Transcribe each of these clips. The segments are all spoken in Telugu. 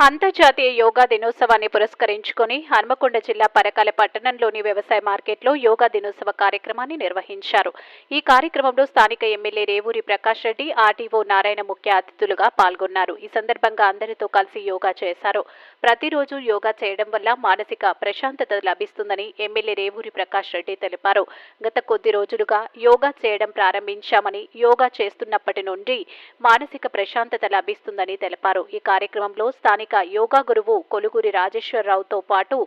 అంతర్జాతీయ యోగా దినోత్సవాన్ని పురస్కరించుకొని హన్మకొండ జిల్లా పరకాల పట్టణంలోని వ్యవసాయ మార్కెట్లో యోగా దినోత్సవ కార్యక్రమాన్ని నిర్వహించారు. ఈ కార్యక్రమంలో స్థానిక ఎమ్మెల్యే రేవూరి ప్రకాష్ రెడ్డి ఆర్టీఓ నారాయణ ముఖ్య అతిథులుగా పాల్గొన్నారు. ఈ సందర్భంగా అందరితో కలిసి యోగా చేశారు. ప్రతిరోజు యోగా చేయడం వల్ల మానసిక ప్రశాంతత లభిస్తుందని ఎమ్మెల్యే రేవూరి ప్రకాష్ రెడ్డి తెలిపారు. గత కొద్ది రోజులుగా యోగా చేయడం ప్రారంభించామని యోగా చేస్తున్నప్పటి నుండి మానసిక ప్రశాంతత లభిస్తుందని తెలిపారు. ఈ కార్యక్రమంలో స్థానిక యోగా గురువు కొలుగురి రాజేశ్వరరావుతో పాటు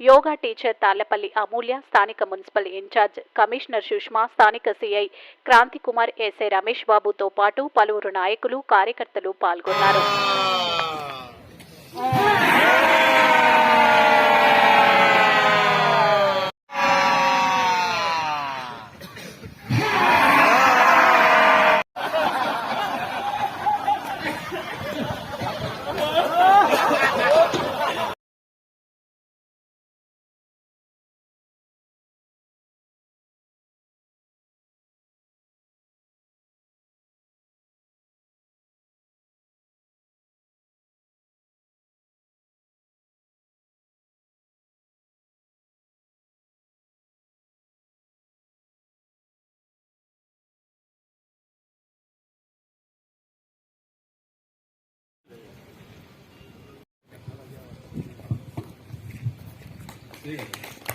యోగా టీచర్ తాళ్ళపల్లి అమూల్య స్థానిక మున్సిపల్ ఇన్ఛార్జ్ కమిషనర్ సుష్మా స్థానిక సిఐ క్రాంతి కుమార్ ఎస్ఐ రమేష్ బాబుతో పాటు పలువురు నాయకులు కార్యకర్తలు పాల్గొన్నారు. ঠিক আছে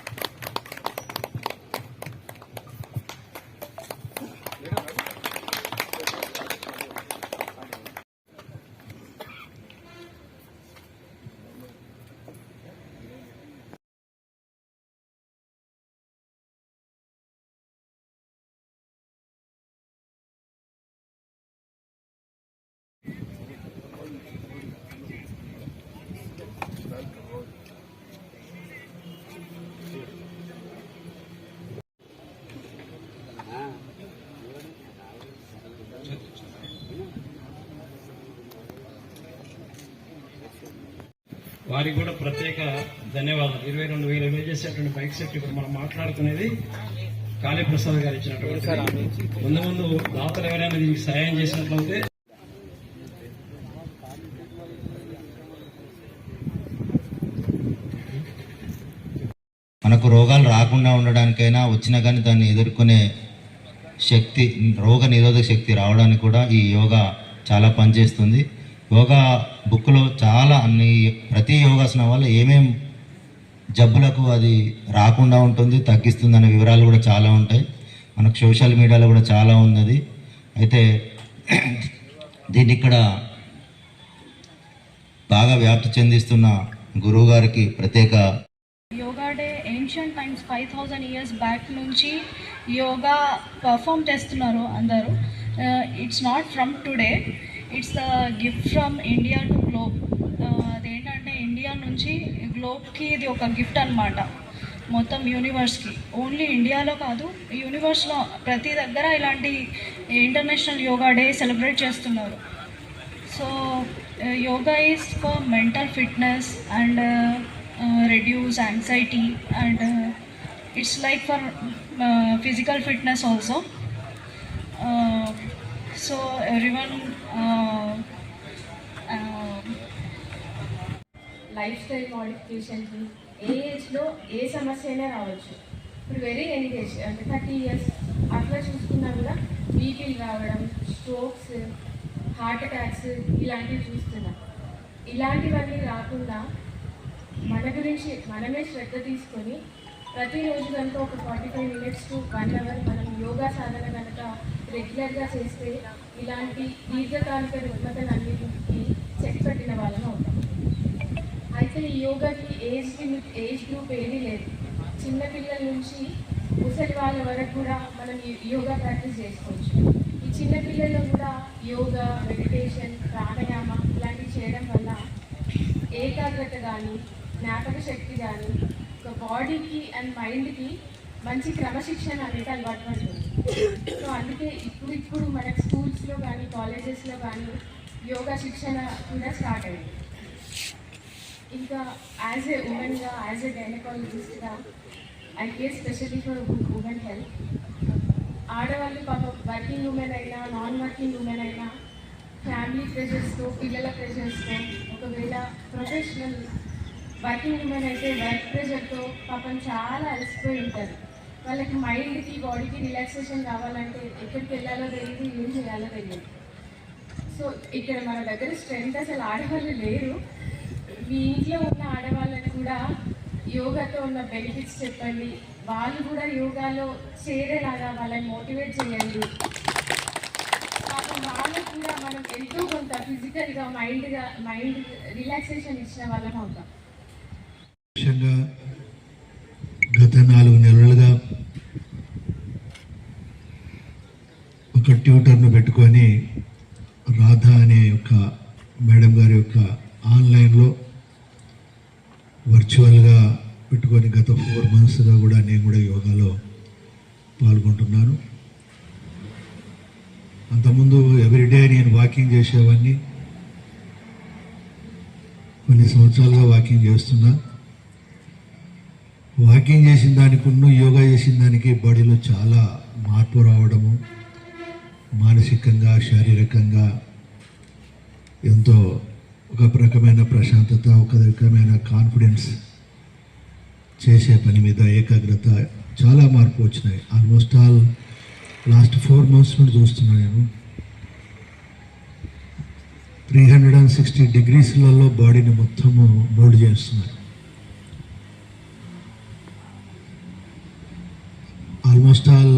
వారికి కూడా ప్రత్యేక ధన్యవాదాలు. ఇరవై రెండు వేలు విలువ చేసేటువంటి బైక్ సెట్ ఇప్పుడు మనం మాట్లాడుకునేది కాళీప్రసాద్ గారు ఇచ్చినటువంటి ముందు ముందు దాతలు ఎవరైనా దీనికి సహాయం చేసినట్లయితే మనకు రోగాలు రాకుండా ఉండడానికైనా వచ్చినా కానీ దాన్ని ఎదుర్కొనే శక్తి రోగ నిరోధక శక్తి రావడానికి కూడా ఈ యోగా చాలా పనిచేస్తుంది. యోగా బుక్లో చాలా అన్ని ప్రతి యోగాసనం వల్ల ఏమేం జబ్బులకు అది రాకుండా ఉంటుంది తగ్గిస్తుంది అనే వివరాలు కూడా చాలా ఉంటాయి. మనకు సోషల్ మీడియాలో కూడా చాలా ఉన్నది. అయితే దీన్ని ఇక్కడ బాగా వ్యాప్తి చెందిస్తున్న గురువు గారికి ప్రత్యేక yoga day ancient times five thousand years back నుంచి యోగా పర్ఫామ్ చేస్తున్నారు అందరూ. It's not from today it's the gift from India to globe అదేంటంటే ఇండియా నుంచి గ్లోబ్కి ఇది ఒక గిఫ్ట్ అనమాట మొత్తం యూనివర్స్కి ఓన్లీ ఇండియాలో కాదు యూనివర్స్లో ప్రతి దగ్గర ఇలాంటి ఇంటర్నేషనల్ యోగా డే సెలబ్రేట్ చేస్తున్నారు. So yoga is for mental fitness and reduce anxiety and it's like for physical fitness also so everyone life style మోడిఫికేషన్కి ఏ ఏజ్లో ఏ సమస్య అయినా రావచ్చు. ఇప్పుడు వెరీ యంగ్ ఏజ్ అంటే థర్టీ ఇయర్స్ అట్లా చూసుకున్నా కూడా బీపీలు రావడం స్ట్రోక్స్ హార్ట్ అటాక్స్ ఇలాంటివి చూస్తున్నాం. ఇలాంటివన్నీ రాకుండా మన గురించి మనమే శ్రద్ధ తీసుకొని ప్రతిరోజు కనుక ఒక forty five minutes to one hour మనం యోగా సాధన కనుక రెగ్యులర్గా చేస్తే ఇలాంటి దీర్ఘకాలిక రుగ్మతలన్నిటికీ చెక్ పెట్టిన వాళ్ళం అవుతాం. అయితే ఈ యోగాకి ఏజ్ లిమిట్ ఏజ్ గ్రూప్ ఏదీ లేదు. చిన్నపిల్లల నుంచి ముసలి వాళ్ళ వరకు కూడా మనం యోగా ప్రాక్టీస్ చేసుకోవచ్చు. ఈ చిన్నపిల్లలు కూడా యోగా మెడిటేషన్ ప్రాణాయామ ఇలాంటివి చేయడం వల్ల ఏకాగ్రత కానీ జ్ఞాపక శక్తి కానీ ఒక బాడీకి అండ్ మైండ్కి మంచి క్రమశిక్షణ అనేది అలవాటు పడుతుంది. సో అందుకే ఇప్పుడు ఇప్పుడు మన స్కూల్స్లో కానీ కాలేజెస్లో కానీ యోగా శిక్షణ కూడా స్టార్ట్ అయింది. ఇంకా యాజ్ ఏ ఉమెన్గా as a గైనకాలజిస్ట్గా I care specially for women health. ఆడవాళ్ళు పాప వర్కింగ్ ఉమెన్ అయినా నాన్ వర్కింగ్ ఉమెన్ అయినా ఫ్యామిలీ ప్రెషర్స్తో పిల్లల ప్రెషర్స్తో ఒకవేళ ప్రొఫెషనల్ వర్కింగ్ ఉమెన్ అయితే వర్క్ ప్రెషర్తో పాపం చాలా అలసిపోయి ఉంటారు. వాళ్ళకి మైండ్కి బాడీకి రిలాక్సేషన్ కావాలంటే ఎక్కడికి వెళ్ళాలో తెలియదు ఏం చేయాలో తెలియదు సో ఇక్కడ మన దగ్గర స్ట్రెంత్ అసలు ఆడవాళ్ళు లేరు. మీ ఇంట్లో ఉన్న ఆడవాళ్ళని కూడా యోగాతో ఉన్న బెనిఫిట్స్ చెప్పండి. వాళ్ళు కూడా యోగాలో చేరేలాగా వాళ్ళని మోటివేట్ చేయండి. వాళ్ళు కూడా మనం ఎంతో కొంత ఫిజికల్గా మైండ్గా మైండ్ రిలాక్సేషన్ ఇచ్చిన వాళ్ళం అవుతాం. గత నాలుగు నెలలుగా ఒక ట్యూటర్ను పెట్టుకొని రాధ అనే ఒక మేడం గారి యొక్క ఆన్లైన్లో వర్చువల్గా పెట్టుకొని గత ఫోర్ మంత్స్గా కూడా నేను కూడా యోగాలో పాల్గొంటున్నాను. అంతకుముందు ఎవ్రీడే నేను వాకింగ్ చేసేవాడిని కొన్ని సంవత్సరాలుగా వాకింగ్ చేస్తున్నా. వాకింగ్ చేసిన దానికున్న యోగా చేసిన దానికి బాడీలో చాలా మార్పు రావడము మానసికంగా శారీరకంగా ఎంతో ఒక రకమైన ప్రశాంతత ఒక రకమైన కాన్ఫిడెన్స్ చేసే పని మీద ఏకాగ్రత చాలా మార్పు వచ్చినాయి. Almost all last four months నుండి చూస్తున్నా నేను. త్రీ హండ్రెడ్ అండ్ సిక్స్టీ డిగ్రీస్లలో బాడీని మొత్తము మోల్డ్ చేస్తున్నారు almost all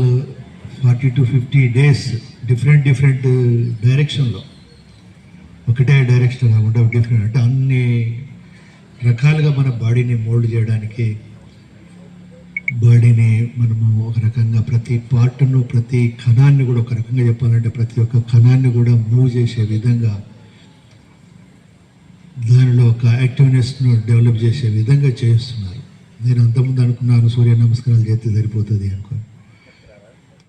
forty to fifty days different different డైరెక్షన్లో ఒకటే డైరెక్షన్ కాకుండా డిఫరెంట్ అంటే అన్ని రకాలుగా మన బాడీని మోల్డ్ చేయడానికి బాడీని మనము ఒక రకంగా ప్రతి పార్ట్ను ప్రతి కణాన్ని కూడా ఒక రకంగా చెప్పాలంటే ప్రతి ఒక్క కణాన్ని కూడా మూవ్ చేసే విధంగా దానిలో ఒక యాక్టివ్నెస్ను డెవలప్ చేసే విధంగా చేస్తున్నారు. నేను అంతకుముందు అనుకున్నాను సూర్య నమస్కారాలు చేస్తే సరిపోతుంది అనుకోని.